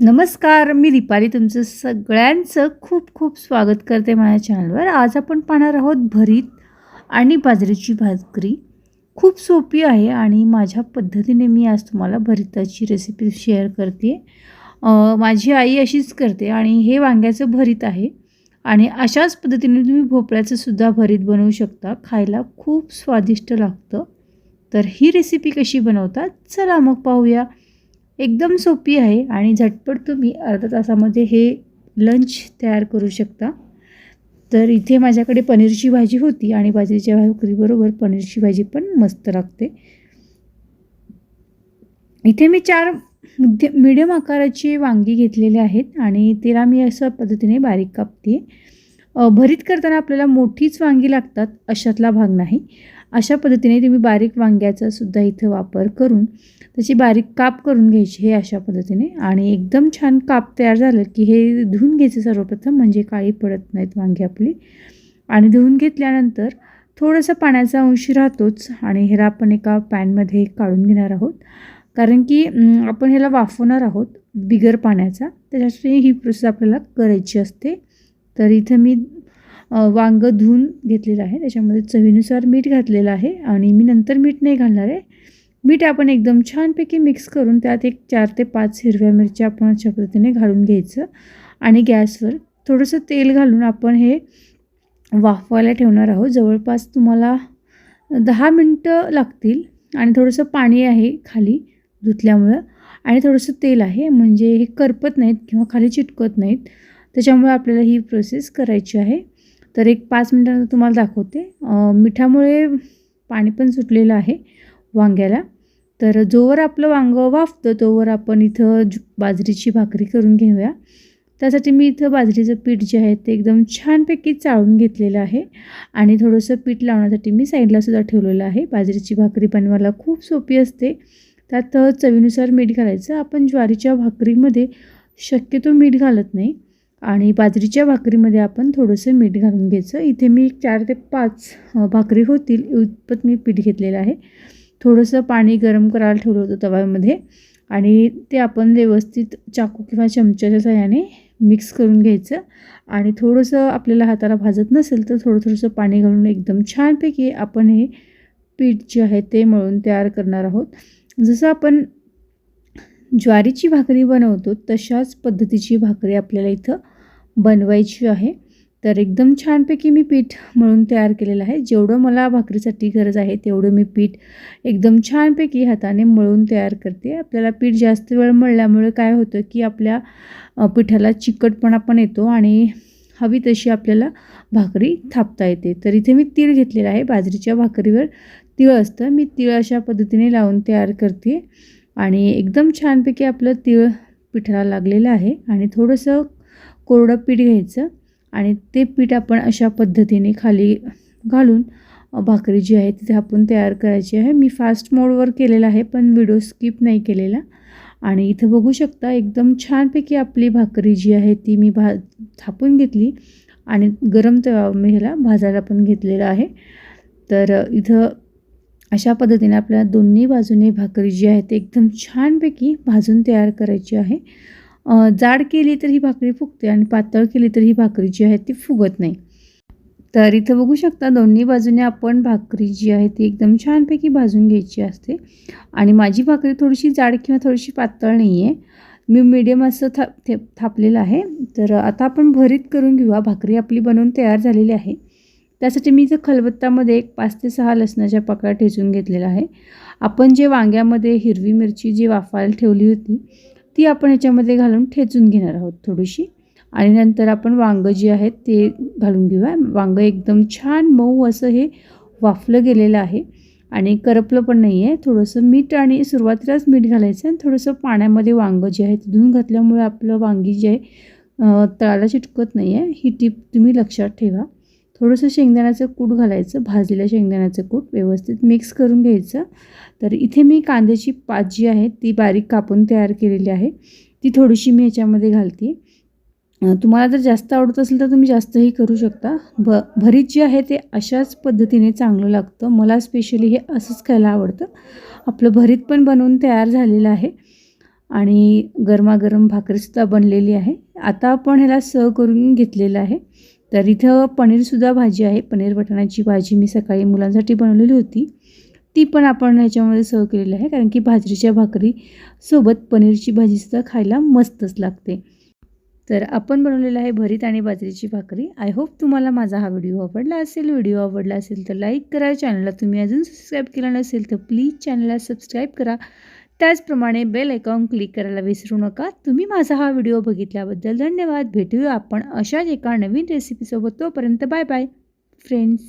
नमस्कार मी दीपाली तुमचं सगळ्यांचं खूप खूप स्वागत करते माझ्या चॅनलवर. आज आपण पाहणार आहोत भरीत आणि बाजरीची भाकरी. खूप सोपी आहे आणि माझ्या पद्धतीने मी आज तुम्हाला भरिताची रेसिपी शेअर करते. माझी आई अशीच करते आणि हे वांग्याचं भरीत आहे. आणि अशाच पद्धतीने तुम्ही भोपळ्याचं सुद्धा भरीत बनवू शकता. खायला खूप स्वादिष्ट लागतं. तर ही रेसिपी कशी बनवतात चला मग पाहूया. एकदम सोपी आहे आणि झटपट तुम्ही अर्धा तासामध्ये हे लंच तयार करू शकता. तर इथे माझ्याकडे पनीरची भाजी होती आणि बाजरीच्या भाकरीबरोबर पनीरची भाजी पण मस्त लागते. इथे मी चार मध्य मिडियम आकाराची वांगी घेतलेले आहेत आणि तिला मी असं पद्धतीने बारीक कापते भरीत करताना आपल्याला मोठीच वांगी लागतात अशातला भाग नाही. अशा पद्धतीने तुम्ही बारीक वांग्याचा सुद्धा इथं वापर करून त्याची बारीक काप करून घ्यायची हे अशा पद्धतीने. आणि एकदम छान काप तयार झालं की हे धुवून घ्यायचं सर्वप्रथम म्हणजे काळी पडत नाहीत वांगी आपली. आणि धुवून घेतल्यानंतर थोडंसं पाण्याचा अंश राहतोच आणि ह्याला आपण एका पॅनमध्ये काढून घेणार आहोत. कारण की आपण ह्याला वाफवणार आहोत बिगर पाण्याचा. त्याच्यासाठी ही प्रोसेस आपल्याला करायची असते. तर इथं मी वांगं धुवून घेतलेलं आहे. त्याच्यामध्ये चवीनुसार मीठ घातलेलं आहे आणि मी नंतर मीठ नाही घालणार आहे. मीठ आपण एकदम छानपैकी मिक्स करून त्यात एक चार ते पाच हिरव्या मिरच्या आपण अशा पद्धतीने घालून घ्यायचं. आणि गॅसवर थोडंसं तेल घालून आपण हे वाफवायला ठेवणार आहोत. जवळपास तुम्हाला दहा मिनटं लागतील आणि थोडंसं पाणी आहे खाली धुतल्यामुळं. आणि थोडंसं तेल आहे म्हणजे हे करपत नाहीत किंवा खाली चिटकत नाहीत. त्याच्यामुळे आपल्याला ही प्रोसेस करायची आहे. तर एक पाच मिनटानंतर तुम्हाला दाखवते. मिठामुळे पाणी पण सुटलेलं आहे वांग्याला. तर जोवर आपलं वांगं वाफतं तोवर आपण इथं ज- बाजरीची भाकरी करून घेऊया. त्यासाठी मी इथं बाजरीचं पीठ जे आहे ते एकदम छानपैकी चाळून घेतलेलं आहे. आणि थोडंसं पीठ लावण्यासाठी मी साईडलासुद्धा ठेवलेलं आहे. बाजरीची भाकरी बनवायला खूप सोपी असते. त्यात चवीनुसार मीठ घालायचं. आपण ज्वारीच्या भाकरीमध्ये शक्यतो मीठ घालत नाही. आणि बाजरीच्या भाकरीमध्ये आपण थोडंसं मीठ घालून घ्यायचं. इथे मी चार ते पाच भाकरी होतील. इतपत मी पीठ घेतलेलं आहे. थोडंसं पाणी गरम करायला ठेवलं होतं तव्यामध्ये. आणि ते आपण व्यवस्थित चाकू किंवा चमच्याच्या सहाय्याने मिक्स करून घ्यायचं. आणि थोडंसं आपल्याला हाताला भाजत नसेल तर थोडं थोडंसं पाणी घालून एकदम छानपैकी आपण हे पीठ जे आहे ते मळून तयार करणार आहोत. जसं आपण ज्वारीची भाकरी बनवतो तशाच पद्धतीची भाकरी आपल्याला इथं बनवायची आहे. तर एकदम छानपैकी मी पीठ मळून तयार केलेलं आहे. जेवढं मला भाकरीसाठी गरज आहे तेवढं मी पीठ एकदम छानपैकी हाताने मळून तयार करते. आपल्याला पीठ जास्त वेळ मळल्यामुळे काय होतं की आपल्या पिठाला चिकटपणा पण येतो आणि हवी तशी आपल्याला भाकरी थापता येते. तर इथे मी तीळ घेतलेलं आहे. बाजरीच्या भाकरीवर तीळ असतं. मी तीळ अशा पद्धतीने लावून तयार करते. आणि एकदम छानपैकी आपलं तीळ पिठाला लागलेलं आहे. आणि थोडंसं कोरडं पीठ घ्यायचं आणि ते पीठ आपण अशा पद्धतीने खाली घालून भाकरी जी आहे ती थापून तयार करायची आहे. मी फास्ट मोडवर केलेला आहे पण व्हिडिओ स्किप नाही केलेला. आणि इथं बघू शकता एकदम छानपैकी आपली भाकरी जी आहे ती मी भा थापून घेतली आणि गरम तवा मी ह्याला भाजायला पण घेतलेलं आहे. तर इथं अशा पद्धतीने आपल्याला दोन्ही बाजूने भाकरी जी आहे ती एकदम छानपैकी भाजून तयार करायची आहे. जाड केली तर ही भाकरी फुगते आणि पातळ केली तर ही भाकरी जी आहे ती फुगत नाही. तर इथं बघू शकता दोन्ही बाजूने आपण भाकरी जी आहे ती एकदम छानपैकी भाजून घ्यायची असते. आणि माझी भाकरी थोडीशी जाड किंवा थोडीशी पातळ नाही आहे मी मीडियम असं था थे थापलेलं आहे. तर आता आपण भरीत करून घेऊया. भाकरी आपली बनवून तयार झालेली आहे. त्यासाठी मी इथं खलबत्तामध्ये एक पाच ते सहा लसणाच्या पाकळ्या ठेचून घेतलेला आहे. आपण जे वांग्यामध्ये हिरवी मिरची जी वाफायला ठेवली होती ती आपण याच्यामध्ये घालून ठेचून घेणार आहोत थोडीशी. आणि नंतर आपण वांगं जे आहेत ते घालून घेऊया. वांगं एकदम छान मऊ असं हे वाफलं गेलेलं आहे. आणि करपलं पण नाही आहे. थोडंसं मीठ आणि सुरुवातीलाच मीठ घालायचं आणि थोडंसं पाण्यामध्ये वांगं जे आहे ते धुवून घातल्यामुळे आपलं वांगी जे आहे तळाला चिटकत नाही आहे. ही टीप तुम्ही लक्षात ठेवा. थोडंसं शेंगदाण्याचं कूट घालायचं भाजलेलं शेंगदाण्याचं कूट व्यवस्थित मिक्स करून घ्यायचं. तर इथे मी कांद्याची पात जी आहे ती बारीक कापून तयार केलेली आहे. ती थोडीशी मी ह्याच्यामध्ये घालते. तुम्हाला जर जास्त आवडत असेल तर तुम्ही जास्तही करू शकता. भ भरीत जे आहे ते अशाच पद्धतीने चांगलं लागतं. मला स्पेशली हे असंच खायला आवडतं. आपलं भरीत पण बनवून तयार झालेलं आहे आणि गरमागरम भाकरीसुद्धा बनलेली आहे. आता आपण ह्याला सर्व करून घेतलेलं आहे. तर इथं पनीरसुद्धा भाजी आहे. पनीर बटाण्याची भाजी मी सकाळी मुलांसाठी बनवलेली होती. ती पण आपण ह्याच्यामध्ये सर्व केलेली आहे. कारण की भाजरीच्या भाकरीसोबत पनीरची भाजीसुद्धा खायला मस्तच लागते. तर आपण बनवलेलं आहे भरीत आणि बाजरीची भाकरी. आय होप तुम्हाला माझा हा व्हिडिओ आवडला असेल. व्हिडिओ आवडला असेल तर लाईक करा. चॅनलला तुम्ही अजून सबस्क्राईब केला नसेल तर प्लीज चॅनलला सबस्क्राईब करा. त्याचप्रमाणे बेल आयकॉन क्लिक करायला विसरू नका. तुम्ही माझा हा व्हिडिओ बघितल्याबद्दल धन्यवाद. भेटूया आपण अशाच एका नवीन रेसिपीसोबत तोपर्यंत बाय बाय. फ्रेंड्स